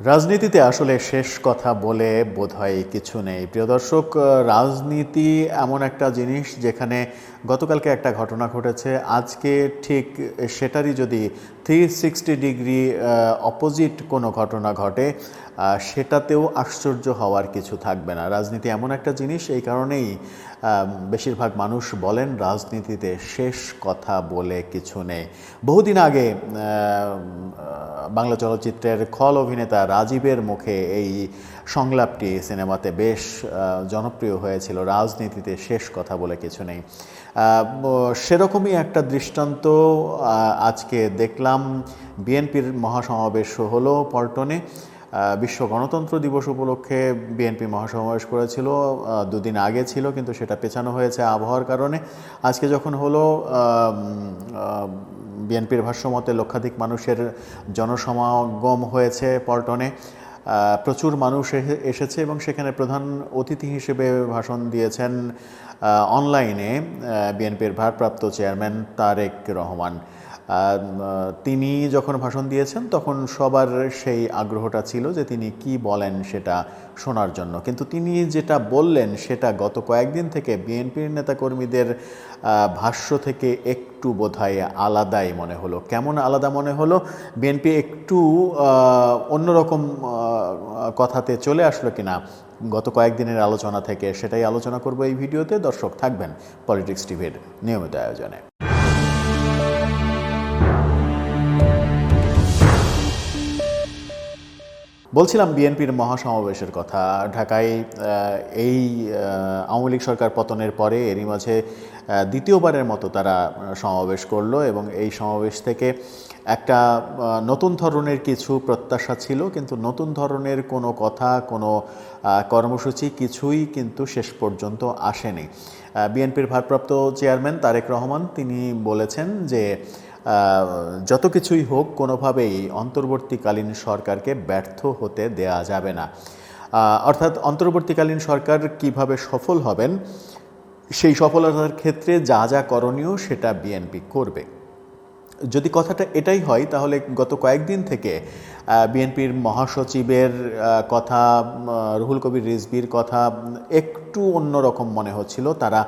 রাজনীতিতে আসলে শেষ কথা বলে বোধহয় কিছু নেই। প্রিয় দর্শক রাজনীতি এমন একটা জিনিস যেখানে গতকালকে একটা ঘটনা ঘটেছে। আজকে ঠিক সেটারই যদি থ্রি সিক্সটি ডিগ্রি অপোজিট কোনো ঘটনা ঘটে সেটাতেও আশ্চর্য হওয়ার কিছু থাকবে না। রাজনীতি এমন একটা জিনিস, এই কারণেই বেশিরভাগ মানুষ বলেন রাজনীতিতে শেষ কথা বলে কিছু নেই। বহুদিন আগে বাংলা চলচ্চিত্রের খল অভিনেতা রাজীবের মুখে এই সংলাপটি সিনেমাতে বেশ জনপ্রিয় হয়েছিল। রাজনীতিতে শেষ কথা বলে কিছু নেই। সেরকমই একটা দৃষ্টান্ত আজকে দেখলাম। বিএনপির মহাসমাবেশ হলো পল্টনে। বিশ্ব গণতন্ত্র দিবস উপলক্ষে বিএনপি মহাসমাবেশ করেছিল দুদিন আগে ছিল, কিন্তু সেটা পেছানো হয়েছে আবহাওয়ার কারণে। আজকে যখন হলো বিএনপির ভাষ্যমতে লক্ষাধিক মানুষের জনসমাগম হয়েছে পল্টনে প্রচুর মানুষ এসে- এসেছে এবং সেখানে প্রধান অতিথি হিসেবে ভাষণ দিয়েছেন অনলাইনে বিএনপির ভারপ্রাপ্ত চেয়ারম্যান তারেক রহমান। তিনি যখন ভাষণ দিয়েছেন, তখন সবার সেই আগ্রহটা ছিল যে তিনি কি বলেন সেটা শোনার জন্য। কিন্তু তিনি যেটা বললেন, সেটা গত কয়েকদিন থেকে বিএনপির নেতাকর্মীদের ভাষ্য থেকে একটু বোধহয় আলাদাই মনে হলো। কেমন আলাদা মনে হলো? বিএনপি একটু অন্যরকম কথাতে চলে আসলো কিনা? গত কয়েকদিনের আলোচনা থেকে সেটাই আলোচনা করব এই ভিডিওতে। দর্শক থাকবেন পলিটিক্স টিভির নিয়মিত আয়োজনে। বলছিলাম বিএনপির মহাসমাবেশের কথা। ঢাকায় এই আওয়ামী লীগ সরকার পতনের পরে এরই মাঝে দ্বিতীয়বারের মতো তারা সমাবেশ করল এবং এই সমাবেশ থেকে একটা নতুন ধরনের কিছু প্রত্যাশা ছিল, কিন্তু নতুন ধরনের কোনো কথা, কোনো কর্মসূচি কিছুই কিন্তু শেষ পর্যন্ত আসেনি। বিএনপির ভারপ্রাপ্ত চেয়ারম্যান তারেক রহমান, তিনি বলেছেন যে যত কিছুই হোক কোনোভাবেই অন্তর্বর্তীকালীন সরকারকে ব্যর্থ হতে দেয়া যাবে না। অর্থাৎ অন্তর্বর্তীকালীন সরকার কীভাবে সফল হবেন সেই সফলতার ক্ষেত্রে যা যা করণীয় সেটা বিএনপি করবে। যদি কথাটা এটাই হয় তাহলে গত কয়েকদিন থেকে বিএনপির মহাসচিবের কথা রুহুল কবির রিজবির কথা উম, একটু অন্যরকম মনে হচ্ছিল। তারা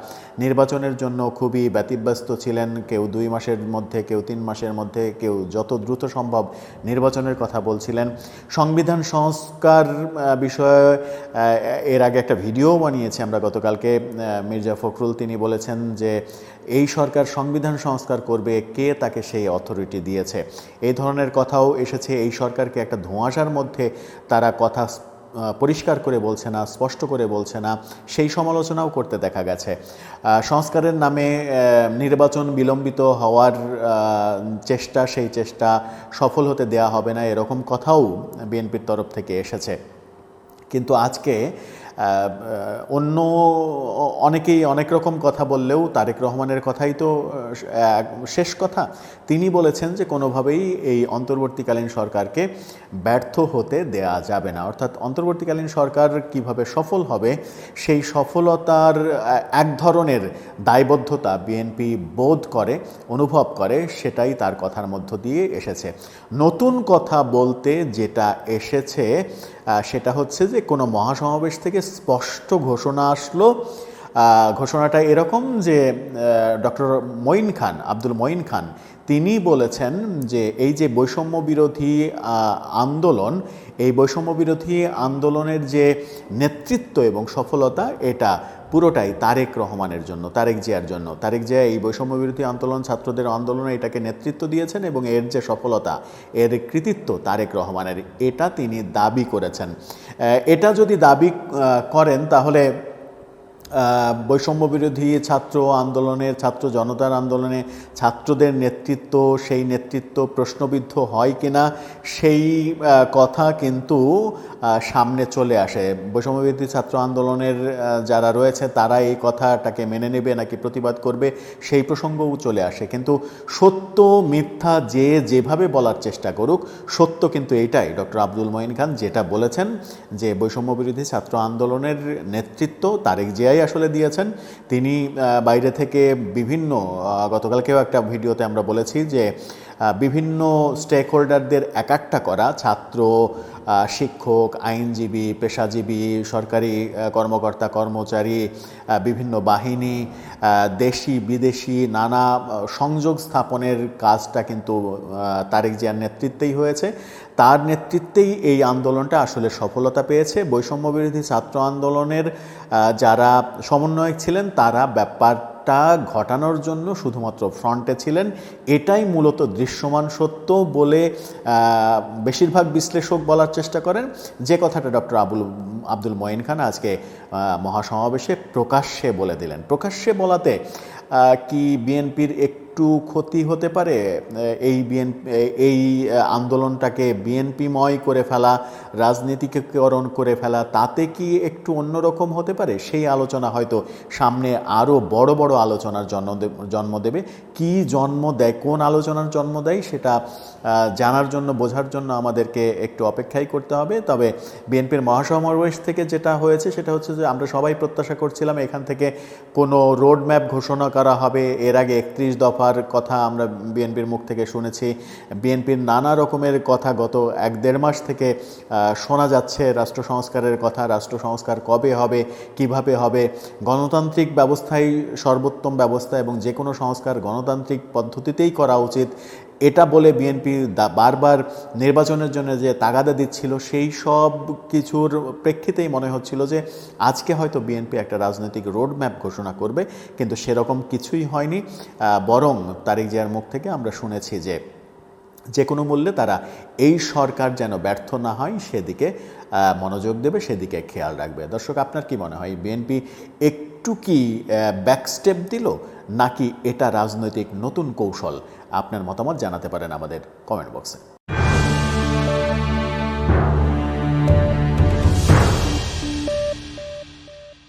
নির্বাচনের জন্য খুবই ব্যতিব্যস্ত ছিলেন। কেউ দুই মাসের মধ্যে, কেউ তিন মাসের মধ্যে, কেউ যত দ্রুত সম্ভব নির্বাচনের কথা বলছিলেন। সংবিধান সংস্কার বিষয়ে এর আগে একটা ভিডিও বানিয়েছি আমরা গতকালকে মির্জা ফখরুল। তিনি বলেছেন যে, এই সরকার সংবিধান সংস্কার করবে, কে তাকে সেই অথরিটি দিয়েছে? এই ধরনের কথাও এসেছে। এই সরকারকে একটা ধোঁয়াশার মধ্যে তারা কথা পরিষ্কার করে বলছে না, স্পষ্ট করে বলছে না, সেই সমালোচনাও করতে দেখা গেছে। সংস্কারের নামে নির্বাচন বিলম্বিত হওয়ার চেষ্টা, সেই চেষ্টা সফল হতে দেয়া হবে না, এরকম কথাও বিএনপির তরফ থেকে এসেছে। কিন্তু আজকে অন্য অনেকেই অনেক রকম কথা বললেও তারেক রহমানের কথাই তো শেষ কথা। তিনি বলেছেন যে কোনোভাবেই এই অন্তর্বর্তীকালীন সরকারকে ব্যর্থ হতে দেয়া যাবে না। অর্থাৎ অন্তর্বর্তীকালীন সরকার কীভাবে সফল হবে, সেই সফলতার এক ধরনের দায়বদ্ধতা বিএনপি বোধ করে, অনুভব করে, সেটাই তার কথার মধ্য দিয়ে এসেছে। নতুন কথা বলতে যেটা এসেছে সেটা হচ্ছে যে কোনো মহাসমাবেশ থেকে স্পষ্ট ঘোষণা আসলো ঘোষণাটা এরকম যে ডক্টর মঈন খান, আব্দুল মঈন খান, তিনি বলেছেন যে, এই যে বৈষম্য বিরোধী আন্দোলন, এই বৈষম্য বিরোধী আন্দোলনের যে নেতৃত্ব এবং সফলতা, এটা পুরোটাই তারেক রহমানের জন্য, তারেক জিয়ার জন্য। তারেক জিয়া এই বৈষম্য বিরোধী আন্দোলন, ছাত্রদের আন্দোলনে এটাকে নেতৃত্ব দিয়েছেন এবং এর যে সফলতা, এর কৃতিত্ব তারেক রহমানের, এটা তিনি দাবি করেছেন। এটা যদি দাবি করেন, তাহলে বৈষম্য বিরোধী ছাত্র আন্দোলনের, ছাত্র জনতার আন্দোলনে ছাত্রদের নেতৃত্ব, সেই নেতৃত্ব প্রশ্নবিদ্ধ হয় কিনা, সেই কথা কিন্তু সামনে চলে আসে। বৈষম্য বিরোধী ছাত্র আন্দোলনের যারা রয়েছে, তারা এই কথাটাকে মেনে নেবে নাকি প্রতিবাদ করবে, সেই প্রসঙ্গও চলে আসে। কিন্তু সত্য, মিথ্যা যে যেভাবে বলার চেষ্টা করুক, সত্য কিন্তু এটাই ডক্টর আব্দুল মঈন খান যেটা বলেছেন যে বৈষম্য বিরোধী ছাত্র আন্দোলনের নেতৃত্ব তারেক জিয়াই আসলে দিয়েছেন। তিনি বাইরে থেকে বিভিন্ন গতকালকেও একটা ভিডিওতে আমরা বলেছি যে বিভিন্ন স্টেক হোল্ডারদের একাট্টা করা, ছাত্র শিক্ষক, আইনজীবী, পেশাজীবী, সরকারি কর্মকর্তা, কর্মচারী বিভিন্ন বাহিনী দেশি, বিদেশি, নানা সংযোগ স্থাপনের কাজটা কিন্তু তারেক জিয়ার নেতৃত্বেই হয়েছে। তার নেতৃত্বেই এই আন্দোলনটা আসলে সফলতা পেয়েছে। বৈষম্য বিরোধী ছাত্র আন্দোলনের যারা সমন্বয়ক ছিলেন, তারা ব্যাপারটা ঘটানোর জন্য শুধুমাত্র ফ্রন্টে ছিলেন, এটাই মূলত দৃশ্যমান সত্য বলে বেশিরভাগ বিশ্লেষক বলার চেষ্টা করেন। যে কথাটা ডক্টর আবুল, আব্দুল মঈন খান আজকে মহাসমাবেশে প্রকাশ্যে বলে দিলেন। প্রকাশ্যে বলাতে কি বিএনপির একটু ক্ষতি হতে পারে? এই বিএন, এই আন্দোলনটাকে বিএনপিময় করে ফেলা রাজনীতিকরণ করে ফেলা, তাতে কি একটু অন্যরকম হতে পারে? সেই আলোচনা হয়তো সামনে আরও বড় বড় আলোচনার জন্ম জন্ম দেবে। কি জন্ম দেয়, কোন আলোচনার জন্ম দেয়, সেটা জানার জন্য, বোঝার জন্য আমাদেরকে একটু অপেক্ষাই করতে হবে। তবে বিএনপির মহাসমাবেশ থেকে যেটা হয়েছে, সেটা হচ্ছে যে আমরা সবাই প্রত্যাশা করছিলাম এখান থেকে কোনো রোড ম্যাপ ঘোষণা করা হবে। এর আগে একত্রিশ দফার কথা আমরা বিএনপির মুখ থেকে শুনেছি। বিএনপির নানা রকমের কথা গত এক দেড় মাস থেকে শোনা যাচ্ছে। রাষ্ট্র সংস্কারের কথা, রাষ্ট্র সংস্কার কবে হবে, কীভাবে হবে? গণতান্ত্রিক ব্যবস্থাই সর্বোত্তম ব্যবস্থা এবং যে কোনো সংস্কার গণতান্ত্রিক পদ্ধতিতেই করা উচিত। এটা বলে বিএনপি বারবার নির্বাচনের জন্য যে তাগাদা দিচ্ছিল, সেই সব কিছুর প্রেক্ষিতেই মনে হচ্ছিল যে আজকে হয়তো বিএনপি একটা রাজনৈতিক রোড ম্যাপ ঘোষণা করবে, কিন্তু সেরকম কিছুই হয়নি। বরং তারিক জিয়ার মুখ থেকে আমরা শুনেছি যে যে কোনো মূল্যে তারা এই সরকার যেন ব্যর্থ না হয়, সেদিকে মনোযোগ দেবে, সেদিকে খেয়াল রাখবে। দর্শক, আপনার কি মনে হয়? বিএনপি একটু কি ব্যাকস্টেপ দিল? নাকি এটা রাজনৈতিক নতুন কৌশল? আপনার মতামত জানাতে পারেন আমাদের কমেন্ট বক্সে